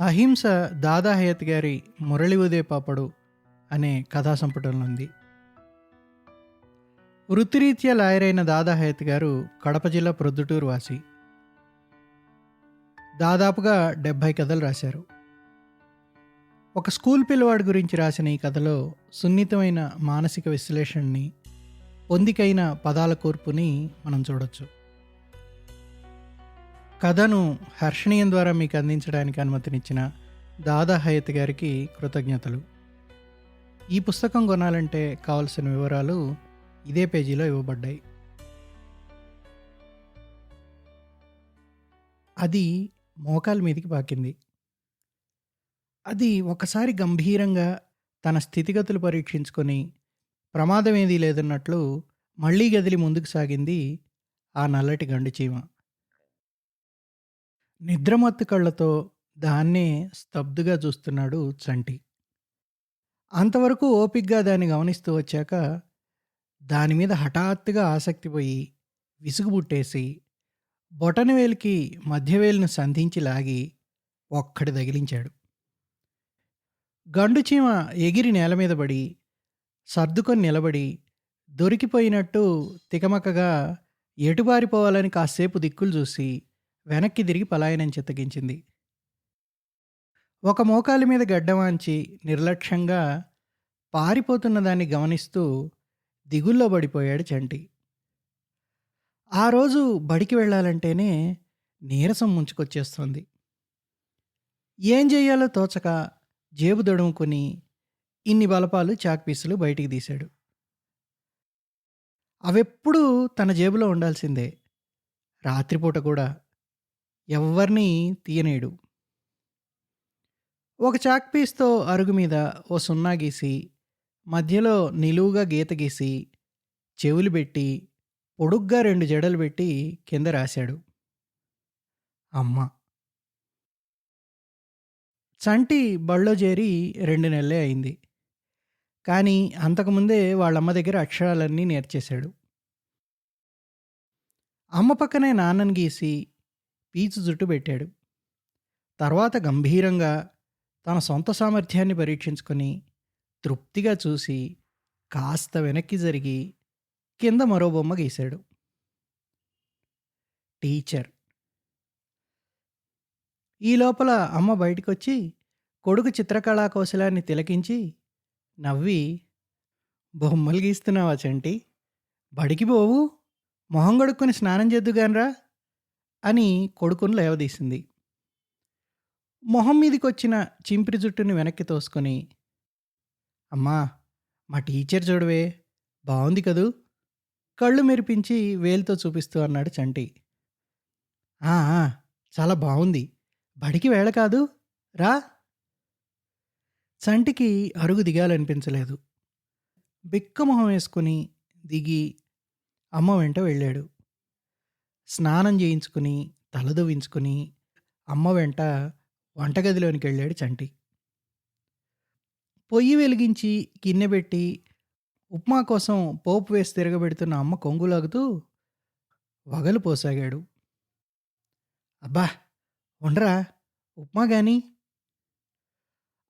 అహింస దాదా హయత్ గారి మురళి ఉదే పాపడు అనే కథా సంపుటంలో ఉంది. వృత్తిరీత్యా లాయరైన దాదాహయత్ దాదా హయత్ గారు కడప జిల్లా ప్రొద్దుటూరు వాసి. దాదాపుగా డెబ్భై కథలు రాశారు. ఒక స్కూల్ పిల్లవాడి గురించి రాసిన ఈ కథలో సున్నితమైన మానసిక విశ్లేషణని పొందికైన పదాల కూర్పుని మనం చూడొచ్చు. కథను హర్షణీయం ద్వారా మీకు అందించడానికి అనుమతినిచ్చిన దాదా హయత్ గారికి కృతజ్ఞతలు. ఈ పుస్తకం కొనాలంటే కావలసిన వివరాలు ఇదే పేజీలో ఇవ్వబడ్డాయి. అది మోకాల మీదికి పాకింది. అది ఒకసారి గంభీరంగా తన స్థితిగతులు పరీక్షించుకొని ప్రమాదం ఏదీ లేదన్నట్లు మళ్ళీ గదిలి ముందుకు సాగింది ఆ నల్లటి గండు చీమ. నిద్రమత్తు కళ్ళతో దాన్నే స్తబ్దుగా చూస్తున్నాడు చంటి. అంతవరకు ఓపిగ్గా దాన్ని గమనిస్తూ వచ్చాక దాని మీద హఠాత్తుగా ఆసక్తి పోయి విసుగు పుట్టేసి బొటనవేలికి మధ్యవేలును సంధించి లాగి ఒక్కడి తగిలించాడు. గండు చీమ ఎగిరి నేల మీద పడి సర్దుకొని నిలబడి దొరికిపోయినట్టు తికమకగా ఎటుబారిపోవాలని కాసేపు దిక్కులు చూసి వెనక్కి తిరిగి పలాయనం చిత్తగించింది. ఒక మోకాలి మీద గడ్డవాంచి నిర్లక్ష్యంగా పారిపోతున్న దాన్ని గమనిస్తూ దిగుల్లో పడిపోయాడు చంటి. ఆ రోజు బడికి వెళ్ళాలంటేనే నీరసం ముంచుకొచ్చేస్తుంది. ఏం చేయాలో తోచక జేబు దొడుముకొని ఇన్ని బలపాలు చాక్పీసులు బయటికి తీశాడు. అవెప్పుడూ తన జేబులో ఉండాల్సిందే. రాత్రిపూట కూడా ఎవ్వరినీ తీయనేడు ఒక చాక్ పీస్తో అరుగు మీద ఓ సున్నా గీసి మధ్యలో నిలువుగా గీత గీసి చెవులు పెట్టి పొడుగ్గా రెండు జడలు పెట్టి కింద రాశాడు. అమ్మ! చంటి బళ్ళో చేరి రెండు నెలలే అయింది. కానీ అంతకుముందే వాళ్ళమ్మ దగ్గర అక్షరాలన్నీ నేర్చేశాడు. అమ్మ పక్కనే నాన్నని గీసి పీచు జుట్టు పెట్టాడు. తర్వాత గంభీరంగా తన సొంత సామర్థ్యాన్ని పరీక్షించుకొని తృప్తిగా చూసి కాస్త వెనక్కి జరిగి కింద మరో బొమ్మ గీశాడు. టీచర్. ఈ లోపల అమ్మ బయటకొచ్చి కొడుకు చిత్రకళా కౌశలాన్ని తిలకించి నవ్వి బొమ్మలు గీస్తున్నావా చంటి? బడికి పోవు? మొహం కొడుక్కుని స్నానం చేద్దుగానరా? అని కొడుకును లేవదీసింది. మొహం మీదకి వచ్చిన చింపిరి జుట్టుని వెనక్కి తోసుకొని అమ్మా మా టీచర్ చూడవే బాగుంది కదూ? కళ్ళు మెరిపించి వేలుతో చూపిస్తూ అన్నాడు చంటి. "ఆ, చాలా బాగుంది బడికి వేళ కాదు. రా. చంటికి అరుగు దిగాలనిపించలేదు. బిక్కమొహం వేసుకుని దిగి అమ్మ వెంట వెళ్ళాడు. స్నానం చేయించుకుని తలదువించుకుని అమ్మ వెంట వంటగదిలోనికి వెళ్ళాడు చంటి. పొయ్యి వెలిగించి గిన్నె పెట్టి ఉప్మా కోసం పోపు వేసి తిరగబెడుతున్న అమ్మ కొంగులాగుతూ వగలు పోసాగాడు. అబ్బా ఉండరా? ఉప్మా గాని?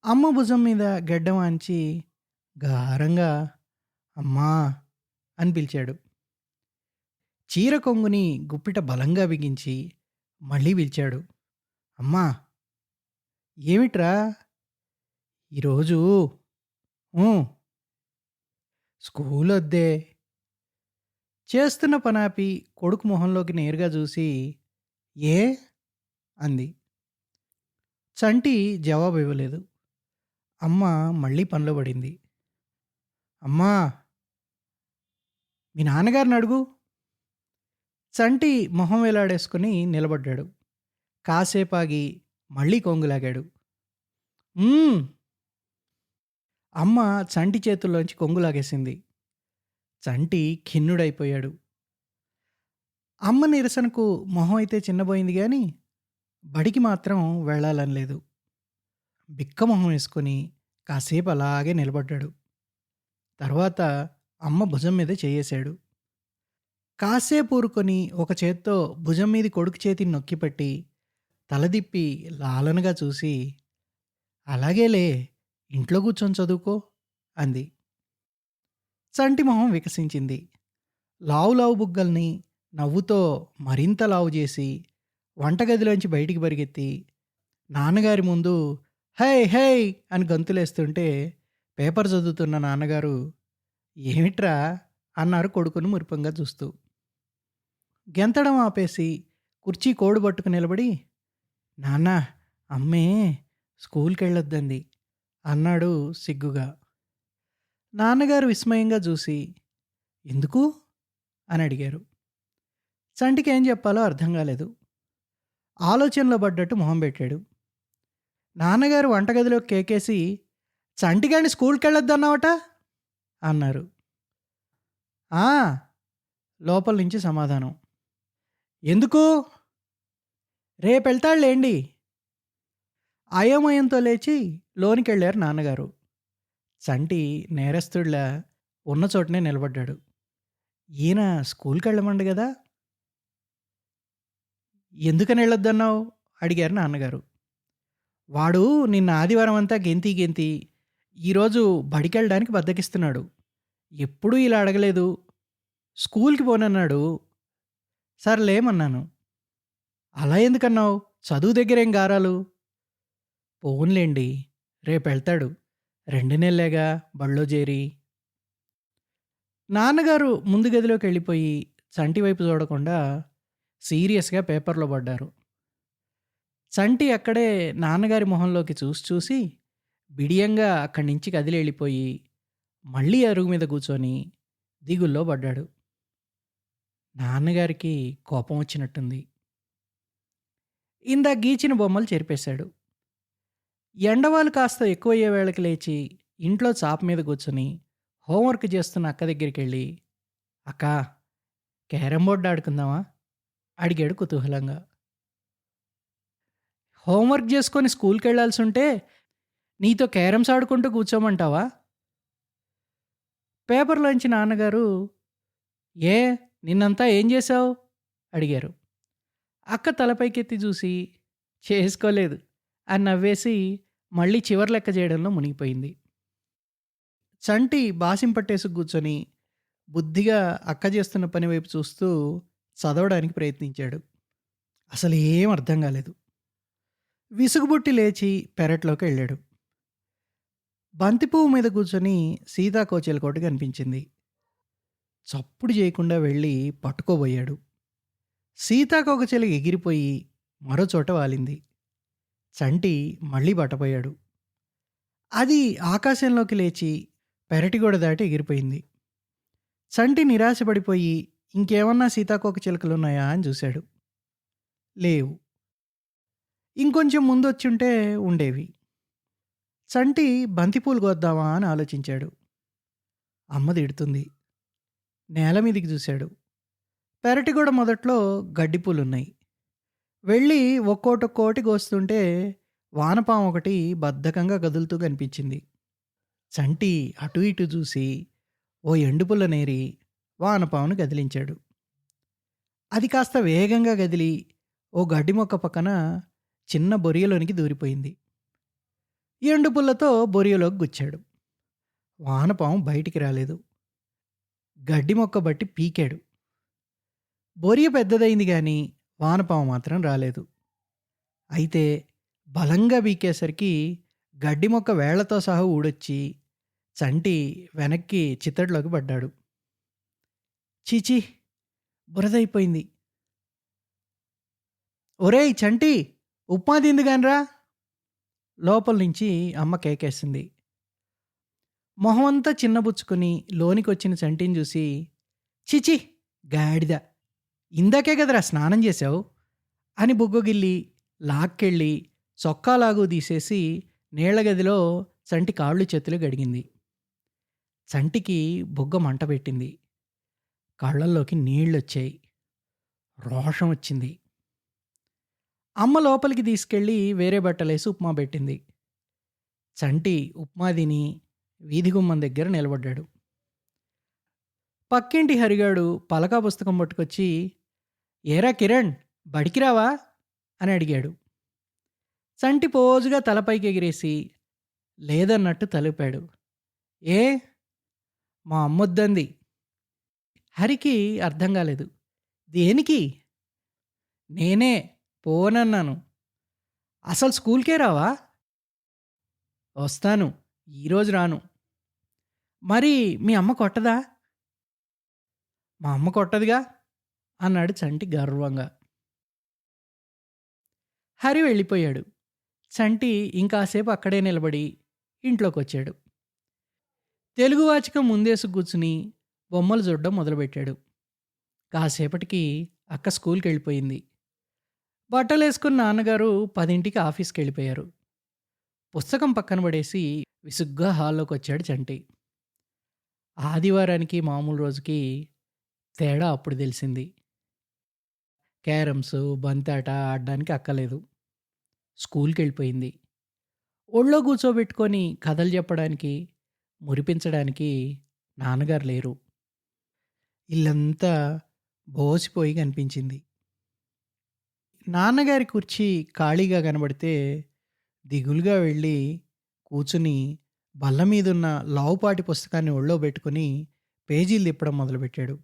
అమ్మ భుజం మీద గడ్డం ఆంచి గారంగా అమ్మా అని పిలిచాడు. చీర కొంగుని గుప్పిట బలంగా బిగించి మళ్ళీ పిలిచాడు. అమ్మా ఏమిట్రా? ఈరోజు స్కూల్ వద్దే చేస్తున్న పనాపి కొడుకు మొహంలోకి నేరుగా చూసి ఏ? అంది. చంటి జవాబు ఇవ్వలేదు. అమ్మ మళ్ళీ పనిలో పడింది. అమ్మా మీ నాన్నగారిని అడుగు. చంటి మొహం వేలాడేసుకుని నిలబడ్డాడు. కాసేపాగి మళ్ళీ కొంగులాగాడు. అమ్మ చంటి చేతుల్లోంచి కొంగులాగేసింది. చంటి ఖిన్నుడైపోయాడు. అమ్మ నిరసనకు మొహం అయితే చిన్నబోయింది కానీ బడికి మాత్రం వెళ్ళాలని లేదు. బిక్క మొహం వేసుకొని కాసేపు అలాగే నిలబడ్డాడు. తర్వాత అమ్మ భుజం మీద చేయేశాడు. కాసేపు ఊరుకొని ఒక చేత్తో భుజం మీద కొడుకు చేతిని నొక్కిపెట్టి తలదిప్పి లాలనగా చూసి అలాగేలే ఇంట్లో కూర్చొని చదువుకో అంది. చంటి మొహం వికసించింది. లావు లావు బుగ్గల్ని నవ్వుతో మరింత లావు చేసి వంటగదిలోంచి బయటికి పరిగెత్తి నాన్నగారి ముందు హై హై అని గంతులేస్తుంటే పేపర్ చదువుతున్న నాన్నగారు ఏమిట్రా? అన్నారు కొడుకును మురిపంగా చూస్తూ. గెంతడం ఆపేసి కుర్చీ కోడు పట్టుకు నిలబడి నాన్న అమ్మే స్కూల్కి వెళ్ళొద్దంది అన్నాడు సిగ్గుగా. నాన్నగారు విస్మయంగా చూసి ఎందుకు? అని అడిగారు. చంటికి ఏం చెప్పాలో అర్థం కాలేదు. ఆలోచనలో పడ్డట్టు మొహం పెట్టాడు. నాన్నగారు వంటగదిలో కేకేసి చంటిగాని స్కూల్కి వెళ్ళొద్దన్నావట అన్నారు లోపల నుంచి సమాధానం. ఎందుకు? రేపు వెళ్తాడులేండి అయోమయంతో లేచి లోనికి వెళ్ళారు నాన్నగారు. చంటి నేరస్తుడిలా ఉన్న చోటనే నిలబడ్డాడు. ఈయన స్కూల్కి వెళ్ళమండు కదా ఎందుకని వెళ్ళొద్దన్నావు? అడిగారు నాన్నగారు. వాడు నిన్న ఆదివారం అంతా గెంతి గెంతి ఈరోజు బడికెళ్ళడానికి బద్దకిస్తున్నాడు. ఎప్పుడూ ఇలా అడగలేదు. స్కూల్కి పోనన్నాడు. సర్లేమన్నాను అలా ఎందుకన్నావు? చదువు దగ్గరేం గారాలు? పోన్లేండి రేపు వెళ్తాడు రెండు నెలలేగా బళ్ళో చేరి. నాన్నగారు ముందు గదిలోకి వెళ్ళిపోయి చంటి వైపు చూడకుండా సీరియస్గా పేపర్లో పడ్డారు. చంటి అక్కడే నాన్నగారి మొహంలోకి చూసి చూసి బిడియంగా అక్కడి నుంచి కదిలి వెళ్ళిపోయి మళ్ళీ అరుగు మీద కూర్చొని దిగుల్లో పడ్డాడు. నాన్నగారికి కోపం వచ్చినట్టుంది. ఇందా గీచిన బొమ్మలు చెరిపేశాడు. ఎండవాలు కాస్త ఎక్కువయ్యే వేళకి లేచి ఇంట్లో చాప మీద కూర్చొని హోంవర్క్ చేస్తున్న అక్క దగ్గరికి వెళ్ళి అక్క క్యారమ్ బోర్డు ఆడుకుందామా? అడిగాడు కుతూహలంగా. హోంవర్క్ చేసుకొని స్కూల్కి వెళ్ళాల్సి ఉంటే నీతో క్యారమ్స్ ఆడుకుంటూ కూర్చోమంటావా? పేపర్లోంచి నాన్నగారు ఏ నిన్నంతా ఏం చేశావు? అడిగారు. అక్క తలపైకెత్తి చూసి చేసుకోలేదు అని నవ్వేసి మళ్ళీ చివరి లెక్క చేయడంలో మునిగిపోయింది. చంటి బాసిం పట్టేసి కూర్చొని బుద్ధిగా అక్క చేస్తున్న పని వైపు చూస్తూ చదవడానికి ప్రయత్నించాడు. అసలు ఏం అర్థం కాలేదు. విసుగుబుట్టి లేచి పెరట్లోకి వెళ్ళాడు. బంతిపువ్వు మీద కూర్చొని సీతాకోచెలకోటి కనిపించింది. చప్పుడు చేయకుండా వెళ్ళి పట్టుకోబోయాడు. సీతాకోకచిల ఎగిరిపోయి మరోచోట వాలింది. చంటి మళ్ళీ పట్టపోయాడు. అది ఆకాశంలోకి లేచి పెరటిగోడ దాటి ఎగిరిపోయింది. చంటి నిరాశపడిపోయి ఇంకేమన్నా సీతాకోక చిలుకలున్నాయా అని చూశాడు. లేవు. ఇంకొంచెం ముందు వచ్చుంటే ఉండేవి. చంటి బంతిపూలు కోద్దామా అని ఆలోచించాడు. అమ్మ తిడుతుంది. నేల మీదికి చూశాడు. పెరటిగూడ మొదట్లో గడ్డిపూలున్నాయి. వెళ్ళి ఒక్కోటొక్కోటి కోస్తుంటే వానపాము ఒకటి బద్ధకంగా కదులుతూ కనిపించింది. చంటి అటు ఇటు చూసి ఓ ఎండుపుల్ల నేరి వానపామును కదిలించాడు అది కాస్త వేగంగా కదిలి ఓ గడ్డి మొక్క పక్కన చిన్న బొరియలోనికి దూరిపోయింది. ఎండుపుల్లతో బొరియలోకి గుచ్చాడు. వానపాము బయటికి రాలేదు. గడ్డి మొక్క బట్టి పీకాడు. బొరియ పెద్దదైంది కానీ వానపాము మాత్రం రాలేదు. అయితే బలంగా పీకేసరికి గడ్డి మొక్క వేళ్ళతో సహా ఊడొచ్చి చంటి వెనక్కి చిత్తడిలోకి పడ్డాడు. చీచి బురదైపోయింది. ఒరేయ్ చంటి! ఉప్మా తిందిగానరా! లోపల నుంచి అమ్మ కేకేసింది. మొహం అంతా చిన్నబుచ్చుకొని లోనికి వచ్చిన చంటిని చూసి చిచి గాడిద. ఇందాకే కదరా స్నానం చేశావు? అని బుగ్గగిల్లి లాక్కెళ్ళి చొక్కాలాగు తీసేసి నీళ్ళ గదిలో చంటి కాళ్ళు చేతులు గడిగింది. చంటికి బుగ్గ మంట పెట్టింది. కళ్ళల్లోకి నీళ్ళొచ్చాయి. రోషం వచ్చింది. అమ్మ లోపలికి తీసుకెళ్ళి వేరే బట్టలేసి ఉప్మా పెట్టింది. చంటి ఉప్మా తిని వీధి గుమ్మం దగ్గర నిలబడ్డాడు. పక్కింటి హరిగాడు పలకా పుస్తకం పట్టుకొచ్చి ఏరా కిరణ్ బడికి రావా అని అడిగాడు. చంటి పోజుగా తలపైకి ఎగిరేసి లేదన్నట్టు తలిపాడు. ఏ? మా అమ్మొద్దంది. హరికి అర్థం కాలేదు. దేనికి? నేనే పోనన్నాను. అసలు స్కూల్కే రావా? వస్తాను ఈరోజు రాను. మరి మీ అమ్మ కొట్టదా? మా అమ్మ కొట్టదుగా అన్నాడు చంటి గర్వంగా. హరి వెళ్ళిపోయాడు. చంటి ఇంకాసేపు అక్కడే నిలబడి ఇంట్లోకి వచ్చాడు తెలుగు వాచకం ముందేసి కూర్చుని బొమ్మలు చూడడం మొదలుపెట్టాడు. కాసేపటికి అక్క స్కూల్కి వెళ్ళిపోయింది బట్టలు వేసుకున్న నాన్నగారు పదింటికి ఆఫీస్కి వెళ్ళిపోయారు పుస్తకం పక్కన పడేసి విసుగ్గా హాల్లోకి వచ్చాడు చంటి. ఆదివారానికి మామూలు రోజుకి తేడా అప్పుడు తెలిసింది. క్యారమ్స్ బంతాట ఆడడానికి అక్కలేదు స్కూల్కి వెళ్ళిపోయింది ఒళ్ళో కూర్చోబెట్టుకొని కథలు చెప్పడానికి మురిపించడానికి నాన్నగారు లేరు. ఇల్లంతా బోసిపోయి కనిపించింది. నాన్నగారి కుర్చీ ఖాళీగా కనబడితే దిగులుగా వెళ్ళి కూర్చుని బల్ల మీదున్న లావుపాటి పుస్తకాన్ని ఒళ్ళో పెట్టుకుని పేజీలు తిప్పడం మొదలుపెట్టాడు.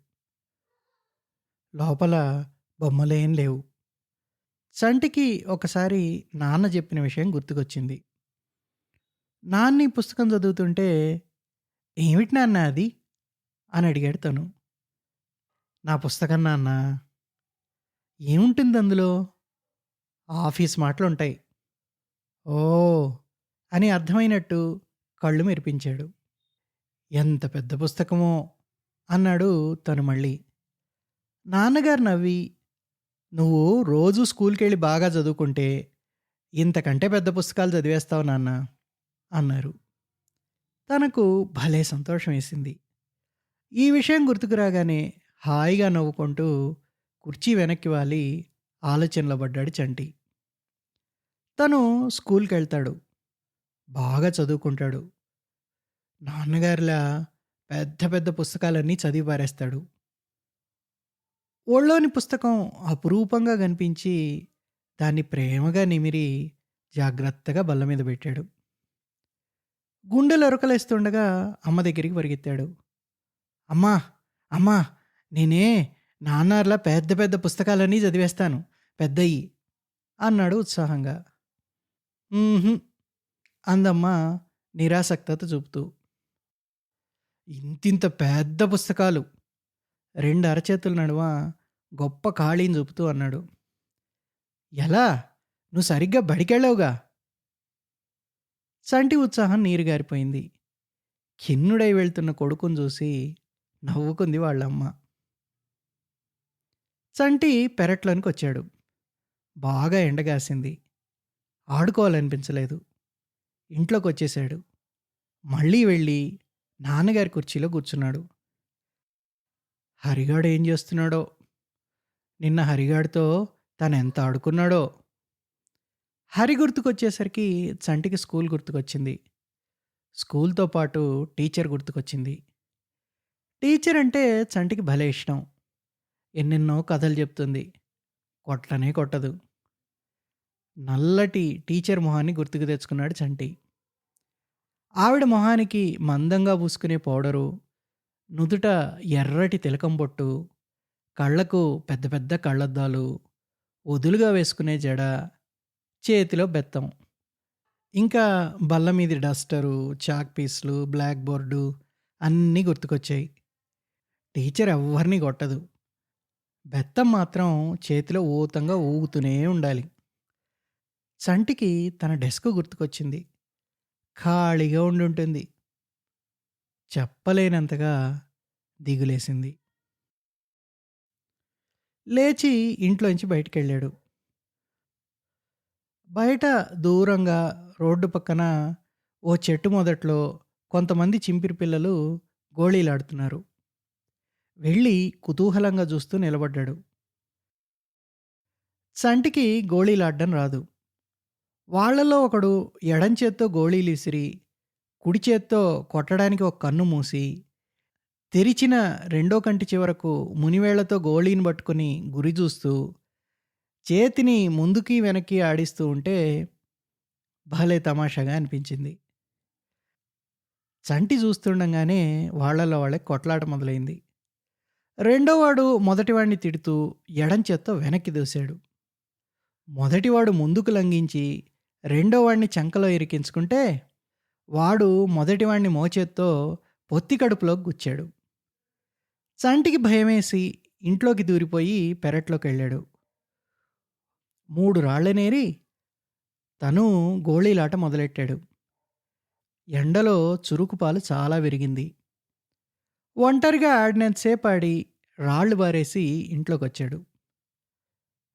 లోపల బొమ్మలేం లేవు. చంటికి ఒకసారి నాన్న చెప్పిన విషయం గుర్తుకొచ్చింది. నాన్న ఈ పుస్తకం చదువుతుంటే ఏమిటి నాన్న అది? అని అడిగాడు తను. నా పుస్తకం నాన్న. ఏముంటుంది అందులో? ఆఫీస్ మాటలు ఉంటాయి ఓ అని అర్థమైనట్టు కళ్ళు మెరిపించాడు. ఎంత పెద్ద పుస్తకమో అన్నాడు తను మళ్ళీ. నాన్నగారు నవ్వి నువ్వు రోజు స్కూల్కి వెళ్ళి బాగా చదువుకుంటే ఇంతకంటే పెద్ద పుస్తకాలు చదివేస్తావు నాన్న అన్నారు. తనకు భలే సంతోషం వేసింది. ఈ విషయం గుర్తుకు రాగానే హాయిగా నవ్వుకుంటూ కుర్చీ వెనక్కి వాలి ఆలోచనలో పడ్డాడు చంటి. తను స్కూల్కి వెళ్తాడు బాగా చదువుకుంటాడు. నాన్నగారిలా పెద్ద పెద్ద పుస్తకాలన్నీ చదివి పారేస్తాడు. ఒళ్ళోని పుస్తకం అపురూపంగా కనిపించి దాన్ని ప్రేమగా నిమిరి జాగ్రత్తగా బల్ల మీద పెట్టాడు. గుండెలు అరకలేస్తుండగా అమ్మ దగ్గరికి పరిగెత్తాడు. అమ్మా అమ్మా నేనే నాన్నార్లా పెద్ద పెద్ద పుస్తకాలన్నీ చదివేస్తాను పెద్దయి అన్నాడు ఉత్సాహంగా. అందమ్మ నిరాసక్తత చూపుతూ ఇంతింత పెద్ద పుస్తకాలు రెండు అరచేతుల నడుమ గొప్ప ఖాళీని చూపుతూ అన్నాడు. ఎలా? నువ్వు సరిగ్గా బడికెళ్ళావుగా? చంటి ఉత్సాహం నీరు గారిపోయింది ఖిన్నుడై వెళ్తున్న కొడుకుని చూసి నవ్వుకుంది వాళ్ళమ్మ. చంటి పెరట్లోనికి వచ్చాడు బాగా ఎండగాసింది. ఆడుకోవాలనిపించలేదు. ఇంట్లోకి వచ్చేసాడు మళ్ళీ వెళ్ళి నాన్నగారి కుర్చీలో కూర్చున్నాడు. హరిగాడు ఏం చేస్తున్నాడో? నిన్న హరిగాడితో తను ఎంత ఆడుకున్నాడో? హరి గుర్తుకొచ్చేసరికి చంటికి స్కూల్ గుర్తుకొచ్చింది. స్కూల్తో పాటు టీచర్ గుర్తుకొచ్చింది. టీచర్ అంటే చంటికి భలే ఇష్టం. ఎన్నెన్నో కథలు చెప్తుంది. కొట్టనే కొట్టదు. నల్లటి టీచర్ మొహాన్ని గుర్తుకు తెచ్చుకున్నాడు చంటి. ఆవిడ మొహానికి మందంగా పూసుకునే పౌడరు నుదుట ఎర్రటి తిలకం బొట్టు కళ్ళకు పెద్ద పెద్ద కళ్ళద్దాలు వదులుగా వేసుకునే జడ చేతిలో బెత్తం. ఇంకా బల్ల మీది డస్టరు చాక్ పీస్లు బ్లాక్ బోర్డు అన్నీ గుర్తుకొచ్చాయి. టీచర్ ఎవ్వరిని కొట్టదు. బెత్తం మాత్రం చేతిలో ఊతంగా ఊగుతూనే ఉండాలి. చంటికి తన డెస్క్ గుర్తుకొచ్చింది. ఖాళీగా ఉండుంటుంది చెప్పలేనంతగా దిగులేసింది. లేచి ఇంట్లోంచి బయటికెళ్ళాడు. బయట దూరంగా రోడ్డు పక్కన ఓ చెట్టు మొదట్లో కొంతమంది చింపిరి పిల్లలు గోళీలాడుతున్నారు. వెళ్ళి కుతూహలంగా చూస్తూ నిలబడ్డాడు. చంటికి గోళీలాడ్డం రాదు. వాళ్ళలో ఒకడు ఎడం చేత్తో గోళీలు విసిరి కుడి చేత్తో కొట్టడానికి ఒక కన్ను మూసి తెరిచిన రెండో కంటి చివరకు మునివేళ్ళతో గోళీని పట్టుకుని గురి చూస్తూ చేతిని ముందుకి వెనక్కి ఆడిస్తూ ఉంటే భలే తమాషాగా అనిపించింది. చంటి చూస్తుండగానే వాళ్ళలో వాళ్ళే కొట్లాట మొదలైంది. రెండోవాడు మొదటివాడిని తిడుతూ ఎడం చేత్తో వెనక్కి దూశాడు. మొదటివాడు ముందుకు లంఘించి రెండోవాడిని చంకలో ఇరికించుకుంటే వాడు మొదటివాణ్ణి మోచేత్తో పొత్తి కడుపులోకి గుచ్చాడు. చంటికి భయమేసి ఇంట్లోకి దూరిపోయి పెరట్లోకి వెళ్ళాడు. మూడు రాళ్ళనేరి తను గోళీలాట మొదలెట్టాడు. ఎండలో చురుకుపాలు చాలా విరిగింది. ఒంటరిగా ఆడినంతసేపు ఆడి రాళ్ళు బారేసి ఇంట్లోకి వచ్చాడు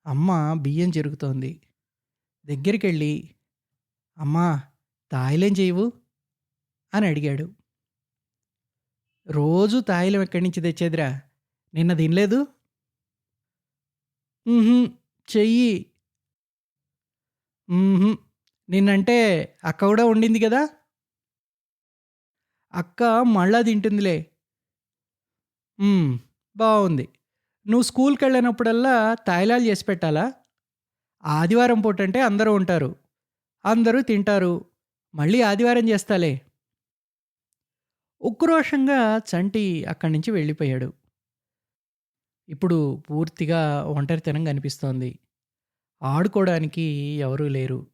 అమ్మ బియ్యం జరుగుతోంది దగ్గరికి వెళ్ళి అమ్మా తాయిలేం చేయవు? అని అడిగాడు. రోజు తాయిలం ఎక్కడి నుంచి తెచ్చేదిరా? నిన్న తినలేదు? చెయ్యి. నిన్నంటే అక్క కూడా ఉండింది కదా? అక్క మళ్ళా తింటుందిలే. బాగుంది నువ్వు స్కూల్కి వెళ్ళినప్పుడల్లా తాయిలాలు చేసి పెట్టాలా? ఆదివారం పూట అంటే అందరూ ఉంటారు. అందరూ తింటారు. మళ్ళీ ఆదివారం చేస్తాలే. ఉక్రోషంగా చంటి అక్కడి నుంచి వెళ్ళిపోయాడు. ఇప్పుడు పూర్తిగా ఒంటరితనం కనిపిస్తోంది. ఆడుకోవడానికి ఎవరూ లేరు.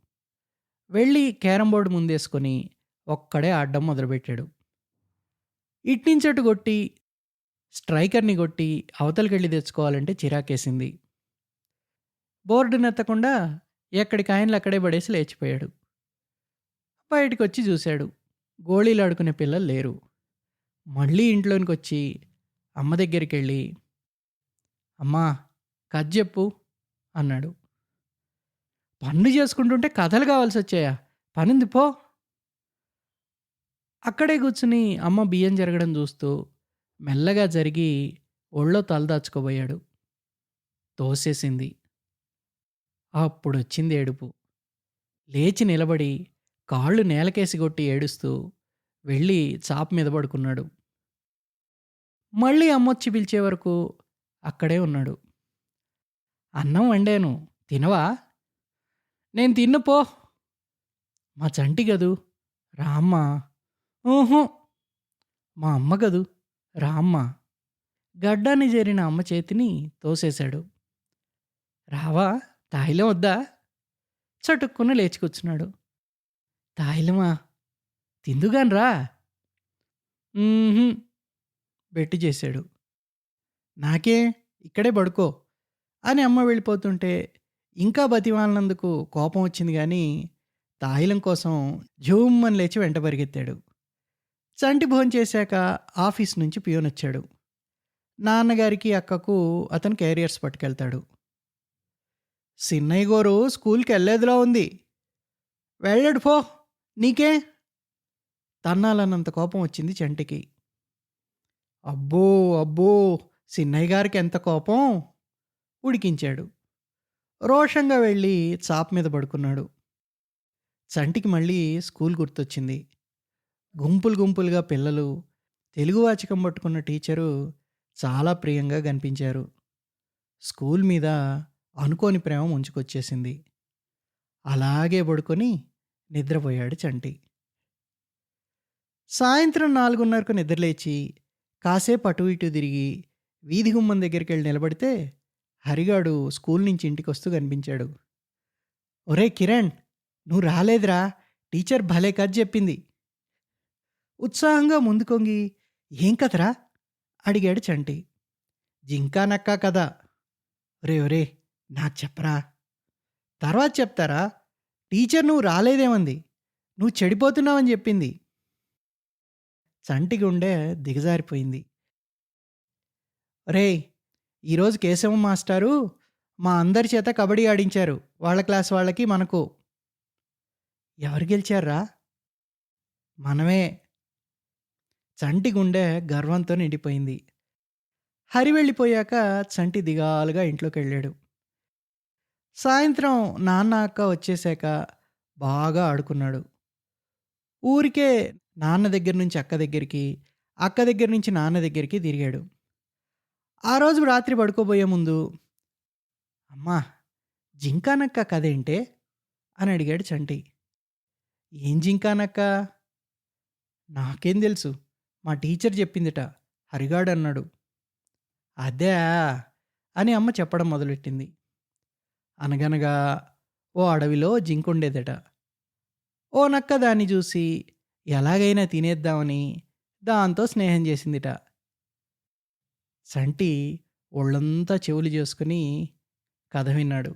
వెళ్ళి క్యారం బోర్డు ముందేసుకొని ఒక్కడే ఆడడం మొదలుపెట్టాడు. ఇట్నించటు కొట్టి స్ట్రైకర్ని కొట్టి అవతలకెళ్ళి తెచ్చుకోవాలంటే చిరాకేసింది. బోర్డు నెత్తకుండా ఎక్కడికి ఆయనలు అక్కడే పడేసి లేచిపోయాడు. బయటకు వచ్చి చూశాడు. గోళీలు ఆడుకునే పిల్లలు లేరు. మళ్ళీ ఇంట్లోనికి వచ్చి అమ్మ దగ్గరికి వెళ్ళి అమ్మా కథ చెప్పు అన్నాడు. పనులు చేసుకుంటుంటే కథలు కావాల్సి వచ్చాయా పనింది పో. అక్కడే కూర్చుని అమ్మ బియ్యం జరగడం చూస్తూ మెల్లగా జరిగి ఒళ్ళో తలదాచుకోబోయాడు. తోసేసింది. అప్పుడొచ్చింది ఏడుపు. లేచి నిలబడి కాళ్ళు నేలకేసి కొట్టి ఏడుస్తూ వెళ్ళి చాప మీద పడుకున్నాడు. మళ్ళీ అమ్మొచ్చి పిలిచే వరకు అక్కడే ఉన్నాడు. అన్నం వండాను. తినవా? నేను తిన్ను పో. మా చంటి గదు. రామ్మ. ఊహు మా అమ్మ గదు. రామ్మ. గడ్డాన్ని చేరిన అమ్మ చేతిని తోసేశాడు. రావా? తాయిలం వద్దా? చటుక్కున లేచి కూర్చున్నాడు తాయిలమా? తిందుగానరా. బెట్టి చేశాడు. నాకే ఇక్కడే పడుకో. అని అమ్మ వెళ్ళిపోతుంటే ఇంకా బతిమాలినందుకు కోపం వచ్చింది కానీ తాయిలం కోసం జూమ్మని లేచి వెంట పరిగెత్తాడు. చంటి భోజనం చేశాక ఆఫీస్ నుంచి పియోన్ వచ్చాడు నాన్నగారికి అక్కకు అతను క్యారియర్స్ పట్టుకెళ్తాడు. సిన్నయ్య గోరు స్కూల్కి వెళ్ళేదిలా ఉంది. వెళ్ళడు పో నీకే. తన్నాలన్నంత కోపం వచ్చింది చంటికి. అబ్బో అబ్బో సిన్నయ్య గారికి ఎంత కోపం? ఉడికించాడు. రోషంగా వెళ్ళి చాప్ మీద పడుకున్నాడు. చంటికి మళ్ళీ స్కూల్ గుర్తొచ్చింది. గుంపులు గుంపులుగా పిల్లలు తెలుగు వాచకం పట్టుకున్న టీచరు చాలా ప్రియంగా కనిపించారు. స్కూల్ మీద అనుకోని ప్రేమ ముంచుకొచ్చేసింది. అలాగే పడుకొని నిద్రపోయాడు చంటి. సాయంత్రం నాలుగున్నరకు నిద్రలేచి కాసేపు అటు ఇటు తిరిగి వీధి గుమ్మం దగ్గరికి వెళ్ళి నిలబడితే హరిగాడు స్కూల్ నుంచి ఇంటికి వస్తూ కనిపించాడు. ఒరే కిరణ్ నువ్వు రాలేదురా. టీచర్ భలే కథ చెప్పింది. ఉత్సాహంగా ముందుకొంగి ఏం కథరా? అడిగాడు చంటి. జింకా నక్కా కదా ఒరే ఒరే నాకు చెప్పరా? తర్వాత చెప్తారా? టీచర్ నువ్వు రాలేదేమంది? నువ్వు చెడిపోతున్నావని చెప్పింది. చంటి గుండె దిగజారిపోయింది. రే ఈరోజు కేశవ మాస్టారు మా అందరి చేత కబడ్డీ ఆడించారు. వాళ్ళ క్లాస్ వాళ్ళకి మనకు. ఎవరు గెలిచారా మనమే. చంటి గుండె గర్వంతో నిండిపోయింది. హరి వెళ్ళిపోయాక చంటి దిగాలుగా ఇంట్లోకి వెళ్ళాడు సాయంత్రం నాన్న అక్క వచ్చేసాక బాగా ఆడుకున్నాడు. ఊరికే నాన్న దగ్గర నుంచి అక్క దగ్గరికి అక్క దగ్గర నుంచి నాన్న దగ్గరికి తిరిగాడు. ఆ రోజు రాత్రి పడుకోబోయే ముందు అమ్మా జింకానక్క కదేంటే అని అడిగాడు చంటి. ఏం జింకానక్క? నాకేం తెలుసు మా టీచర్ చెప్పిందిట హరిగాడు అన్నాడు. అదే? అని అమ్మ చెప్పడం మొదలెట్టింది. అనగనగా ఓ అడవిలో జింకుండేదట. ఓ నక్క దాన్ని చూసి ఎలాగైనా తినేద్దామని దాంతో స్నేహం చేసిందిట. సంటి ఒళ్ళంతా చెవులు చేసుకుని కథ విన్నాడు.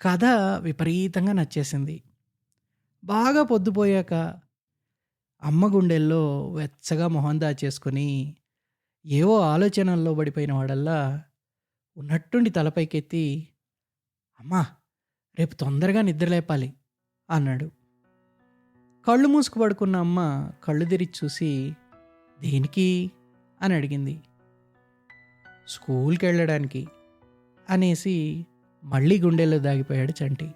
కథ విపరీతంగా నచ్చేసింది. బాగా పొద్దుపోయాక అమ్మ గుండెల్లో వెచ్చగా మొహం దాచేసుకుని ఏవో ఆలోచనల్లో పడిపోయిన వాడల్లా ఉన్నట్టుండి తలపైకెత్తి అమ్మా రేపు తొందరగా నిద్రలేపాలి అన్నాడు. కళ్ళు మూసుకు పడుకున్న అమ్మ కళ్ళు తెరిచి చూసి దేనికి? అని అడిగింది. స్కూల్కి వెళ్ళడానికి అనేసి మళ్ళీ గుండెల్లో దాగిపోయాడు చంటి.